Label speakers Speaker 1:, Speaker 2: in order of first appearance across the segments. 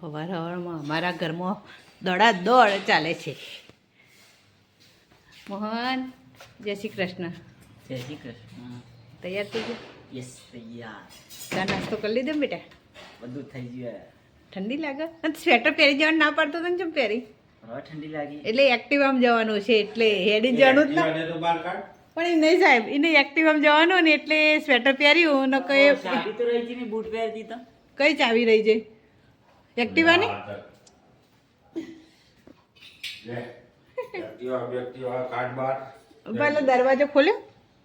Speaker 1: સવાર સવારમાં અમારા ઘરમાં દોડા દોડ ચાલે છે. મોહન જય શ્રી કૃષ્ણ.
Speaker 2: જય શ્રી કૃષ્ણ.
Speaker 1: તૈયાર થઈ ગયો?
Speaker 2: યસ તૈયાર.
Speaker 1: ચા નાસ્તો કરી લીધો બેટા?
Speaker 2: બધું થઈ ગયું
Speaker 1: ઠંડી લાગે? અને સ્વેટર પહેરી જવાનું ના પાડતો તને ચમ પહેરી?
Speaker 2: ઠંડી લાગી.
Speaker 1: એટલે એક્ટિવામાં જવાનું છે એટલે હેડી જવાનું જ ના. પણ એ નહીં સાહેબ એને એક્ટિવામાં જવાનું ને એટલે સ્વેટર પહેર્યું ને કઈ
Speaker 2: ચાબી રહી છે બૂટ પહેરતી તો.
Speaker 1: કઈ ચાવી રહી જાય એક્ટિવાની પેલો દરવાજો ખોલ્યો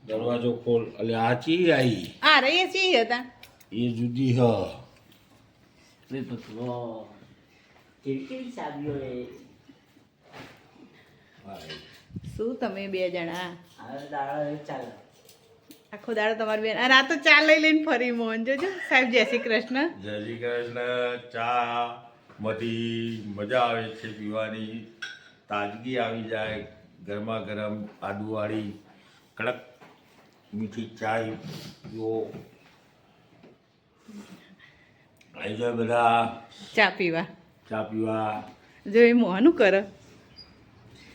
Speaker 3: દરવાજો ખોલ એટલે આ ચી આઈ
Speaker 1: આ રહી ચી હતા
Speaker 3: એ જુદી હ
Speaker 2: રે ભગવાન કેવી કેવી ચાબીઓ એ
Speaker 1: શું તમે બે જણા?
Speaker 2: દાડા ચાલે
Speaker 1: આખો દાડો તમારી બેન અને આ તો ચા લઈ લઈને ફરી મોહન જોજો. સાહેબ જય શ્રી કૃષ્ણ.
Speaker 3: જય શ્રી કૃષ્ણ. ચા મધી મજા આવે છે પીવાની. તાજગી આવી જાય ગરમા ગરમ આદુવાળી કડક મીઠી ચાય પીવો. આવી જાય બધા.
Speaker 1: ચા પીવા.
Speaker 3: ચા પીવા.
Speaker 1: જો એ મોહનું કરો.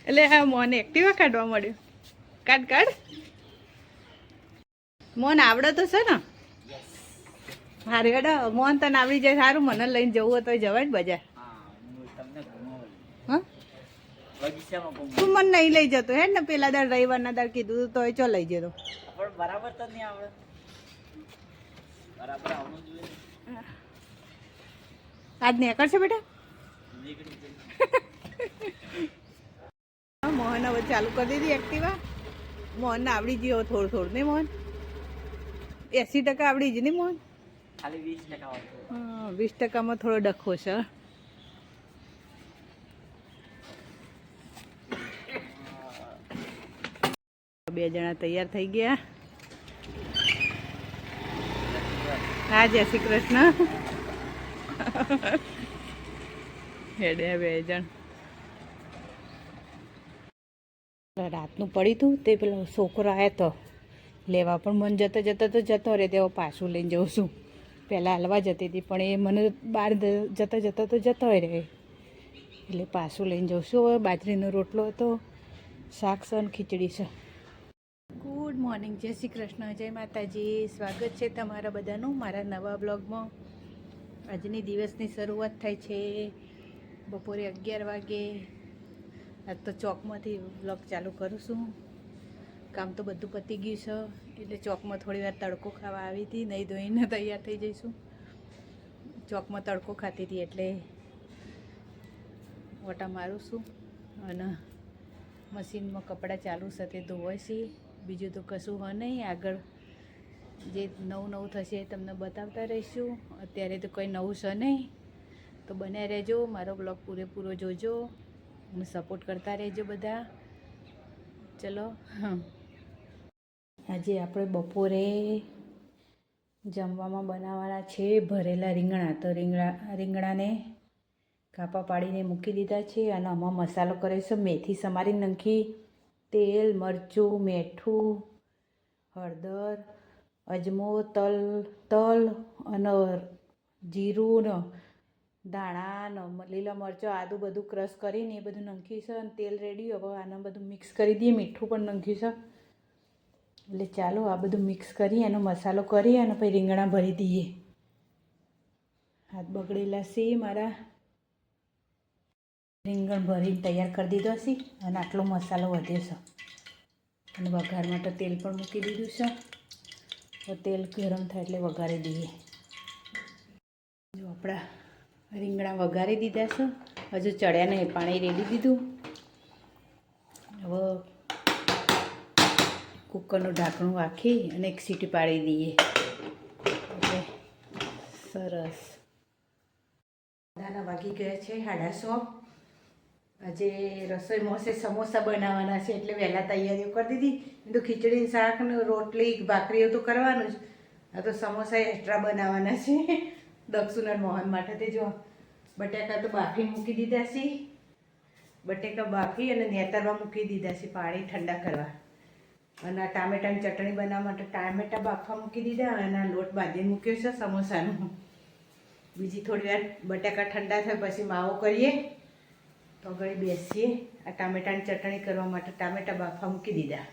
Speaker 1: એટલે આ મોહન એક્ટિવા કાઢવા મળ્યો. કાઢ કાઢ. મોહન આવડે તો છે ને? હારે હેડો મોન તને આવડી જાય સારું મને લઈને જવું હોય તો જવાય ને બજાર. તું મને નહીં લઈ જતો હે ને પેલા દાડ રવિવારના દાડ કીધું તો ચો લઈ જતો.
Speaker 2: બરાબર તો નહીં આવડે. બરાબર આવડવું જોઈએ.
Speaker 1: આજ નીકળશે બેટા? મોહન હવે ચાલુ કરી દીધી એક્ટિવા મોહન આવડી ગયો થોડું થોડું નહીં મોહન? એસી ટકા આવડી જ નહીં મોહન?
Speaker 2: ખાલી વીસ ટકા
Speaker 1: વીસ ટકામાં થોડો ડખો છે બે જણા તૈયાર થઈ ગયા. હા જય શ્રી કૃષ્ણ. હેડે બે જણ. રાતનું પડી તું તે પેલો છોકરો આવ્યો તો. લેવા, પણ મન જતો જતો તો જતો રહે તેવો પાછું લઈને જઉં છું. પહેલાં હલવા જતી હતી, પણ એ મને બહાર જતો જતો તો જતો રહે એટલે પાછું લઈને જઉં છું. હવે બાજરીનો રોટલો હતો, શાક અને ખીચડી છે. ગુડ મોર્નિંગ જય શ્રી કૃષ્ણ, જય માતાજી. સ્વાગત છે તમારા બધાનું મારા નવા બ્લોગમાં. આજની દિવસની શરૂઆત થાય છે બપોરે અગિયાર વાગે. આજ તો ચોકમાંથી બ્લોગ ચાલુ કરું છું. કામ તો બધું પતી ગયું છે. એટલે ચોકમાં થોડી વાર તડકો ખાવા આવી હતી. નહીં ધોઈને તૈયાર થઈ જઈશું. ચોકમાં તડકો ખાતી હતી એટલે ઓટા મારું છું અને મશીનમાં કપડાં ચાલુ છે તે ધોવાય છે. બીજું તો કશું હોય નહીં. આગળ જે નવું નવું થશે તમને બતાવતા રહીશું. અત્યારે તો કંઈ નવું છે નહીં. તો બન્યા રહેજો. મારો બ્લોગ પૂરેપૂરો જોજો અને સપોર્ટ કરતા રહેજો બધા. ચલો. હા. આજે આપણે બપોરે જમવામાં બનાવવાના છે ભરેલા રીંગણા. તો રીંગણા રીંગણાને કાપા પાડીને મૂકી દીધા છે અને આમાં મસાલો કરે છે. મેથી સમારી નાખી તેલ મરચું મીઠું હળદર અજમો તલ તલ અને જીરું ને ધાણા લીલા મરચાં, આદું બધું ક્રશ કરીને એ બધું નાખ્યું અને તેલ રેડી હવે આને બધું મિક્સ કરી દઈએ. મીઠું પણ નાખ્યું એટલે ચાલો આ બધું મિક્સ કરી, એનો મસાલો કરી અને પછી રીંગણા ભરી દઈએ. હાથ બગડેલા છે મારા. રીંગણ ભરીને તૈયાર કરી દીધો છે અને આટલો મસાલો વધ્યો છે. અને વઘાર માટે તેલ પણ મૂકી દીધું છે. તો તેલ ગરમ થાય એટલે વઘારી દઈએ. જો આપણા રીંગણા વઘારી દીધા છે. હજુ ચડ્યા નહીં, પાણી રેડી દીધું. હવે કુકરનું ઢાંકણું રાખી અને એક સીટી પાડી દઈએ. એટલે સરસ. બધાના વાગી ગયા છે સાડાસો આજે રસોઈમાં છે સમોસા બનાવવાના છે એટલે વહેલા તૈયારીઓ કરી દીધી. એમ તો ખીચડી શાક ને રોટલી, ભાખરીઓ તો કરવાનું જ. આ તો સમોસા એક્સ્ટ્રા બનાવવાના છે. દક્ષુના મોહન માટે તે જો બટાકા તો બાફી મૂકી દીધા છે. બટેકા બાફી અને નેતરવા મૂકી દીધા છે પાણી ઠંડા કરવા. અને આ ટામેટાની ચટણી બનાવવા માટે ટામેટા બાફવા મૂકી દીધા અને લોટ બાંધીને મૂક્યો છે સમોસાનો. બીજી થોડી વાર બટાકા ઠંડા થાય પછી માવો કરીએ. તો આગળ બેસીએ. આ ટામેટાની ચટણી કરવા માટે ટામેટા બાફા મૂકી દીધા.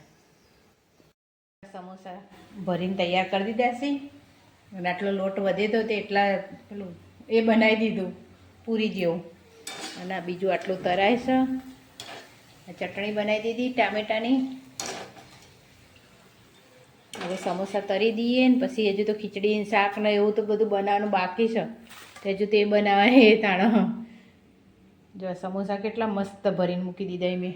Speaker 1: સમોસા ભરીને તૈયાર કરી દીધા છે. અને આટલો લોટ વધે તો એટલા પેલું એ બનાવી દીધું, પૂરી જેવું. અને બીજું આટલું તરાય છે. ચટણી બનાવી દીધી, ટામેટાની. હવે સમોસા તરી દઈએ ને પછી હજુ તો ખીચડી શાક ને એવું તો બધું બનાવવાનું બાકી છે. તો હજુ તે બનાવે એ તાણ. જો સમોસા કેટલા મસ્ત ભરીને મૂકી દીધા મેં.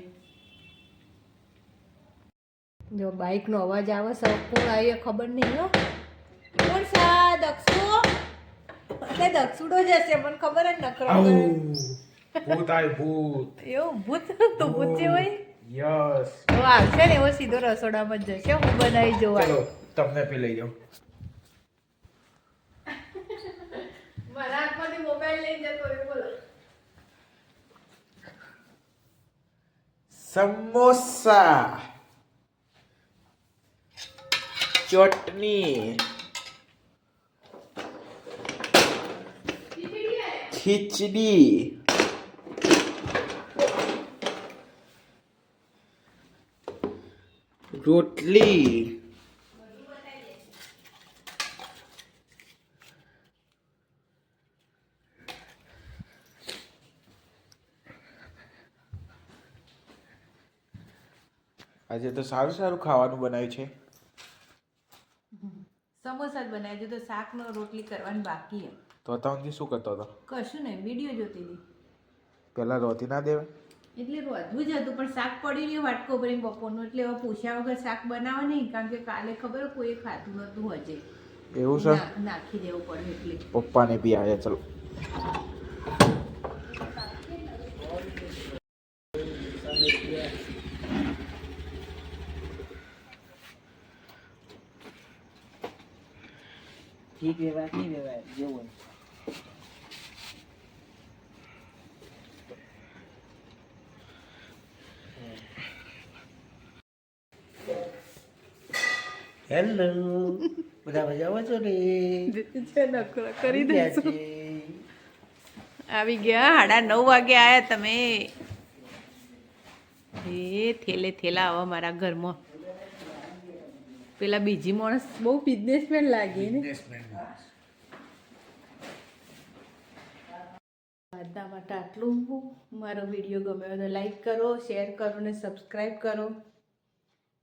Speaker 1: જો બાઇકનો અવાજ આવે સૌ કોણ આવી ખબર નહીં હો. કોણ સા દક્ષુ એટલે દક્ષુડો જ હશે મને ખબર જ નખરો
Speaker 4: ભૂત આય ભૂત.
Speaker 1: એવું ભૂત તો ભૂત જે હોય
Speaker 4: યસ.
Speaker 1: તો આવશે ને એવો સીધો રસોડામાં જ જશે. હું બનાવી જોવા.
Speaker 4: ચલો તમને પી લઈ જાઉં.
Speaker 1: મારા હાથમાંથી મોબાઈલ લઈ જતો રે બોલો.
Speaker 4: સમોસા. ચટણી. ખીચડી રોટલી આજે તો સારું સારું ખાવાનું બનાવ્યું છે.
Speaker 1: સમોસા જ બનાવ્યું તો શાકનો રોટલી કરવાની બાકી
Speaker 4: તો અત્યાર શું કરતો હતો?
Speaker 1: કશું નહીં વીડિયો જોતી હતી.
Speaker 4: પેલા રોતી ના દેવા
Speaker 1: એટલે રોધવું જ હતું પણ શાક પડી રહ્યું વાટકો ભરીને બપોરનું એટલે હવે પૂછ્યા વગર શાક બનાવે નહીં કારણ કે કાલે ખબર હોય કોઈ ખાધું નતું હજે.
Speaker 4: એવું છે?
Speaker 1: ના- નાખી દેવું પડે એટલે.
Speaker 4: પપ્પાને બી આવ્યા ચલો.
Speaker 2: ઠીક વ્યવહાર નહીં વ્યવહાર જેવું હેલો બધા મજામાં છો ને?
Speaker 1: કરી
Speaker 2: ગયા
Speaker 1: આવી ગયા સાડા નવ વાગે આયા તમે. એ થેલે થેલા આવા મારા ઘરમાં. પેલા બીજી માણસ બહુ બિઝનેસમેન લાગે ને. આજના માટે આટલું મારો વીડિયો ગમ્યો તો લાઈક કરો શેર કરો ને સબસ્ક્રાઈબ કરો.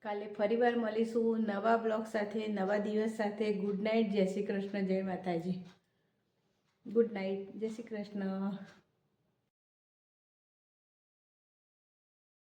Speaker 1: કાલે ફરીવાર મળીશું નવા બ્લોગ સાથે, નવા દિવસ સાથે. ગુડ નાઇટ જય શ્રી કૃષ્ણ, જય માતાજી. ગુડ નાઇટ જય શ્રી કૃષ્ણ.